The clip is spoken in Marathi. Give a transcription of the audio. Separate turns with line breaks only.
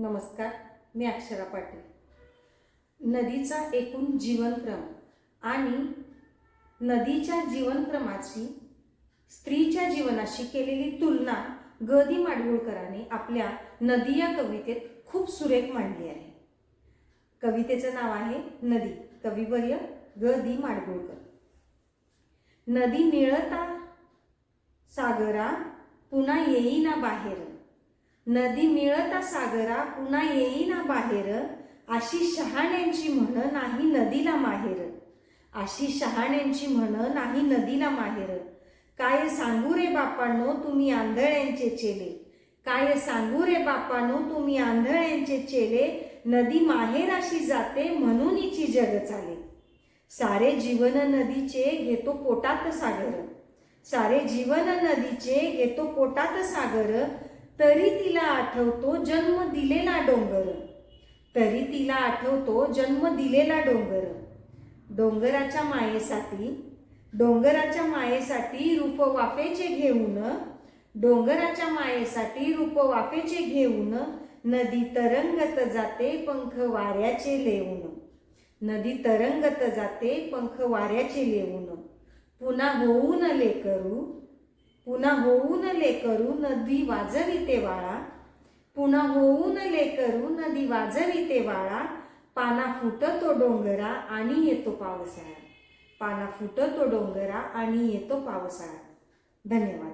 नमस्कार मी अक्षरा पाटील. नदीचा एकूण जीवनक्रम आणि नदीच्या जीवनक्रमाची स्त्रीच्या जीवनाशी केलेली तुलना ग दि माडगुळकरांनी आपल्या नदी या कवितेत खूप सुरेख मांडली आहे. कवितेचं नाव आहे नदी कविवर्य ग दि माडगुळकर. नदी निळता सागरा पुन्हा येईना बाहेर. नदी मिळता सागरा पुन्हा येईना बाहेर. अशी शहाण्यांची म्हण नाही नदीला माहेर. अशी शहाण्यांची म्हण नाही नदीला माहेर. काय सांगू रे बापांनो तुम्ही आंधळ्यांचे चेले. काय सांगू रे बापांनो तुम्ही आंधळ्यांचे चेले. नदी माहेराशी जाते म्हणून हिची जग चाले. सारे जीवन नदीचे घेतो पोटात सागर. सारे जीवन नदीचे घेतो पोटात सागर. तरी तिला आठवतो जन्म दिलेला डोंगर. तरी तिला आठवतो जन्म दिलेला डोंगर. डोंगराच्या मायेसाठी डोंगराच्या मायेसाठी रूप वाफेचे घेऊन डोंगराच्या मायेसाठी रूप वाफेचे घेऊन नदी तरंगत जाते पंख वाऱ्याचे लेऊन. नदी तरंगत जाते पंख वाऱ्याचे लेऊन. पुन्हा होऊन लेकरू पुन्हा होऊन लेकरू नदी वाजविते वाळा. पुन्हा होऊन लेकरू नदी वाजविते वाळा. पाना फुटतो डोंगरा आणि येतो पावसाळा. पाना फुटतो डोंगरा आणि येतो पावसाळा. धन्यवाद.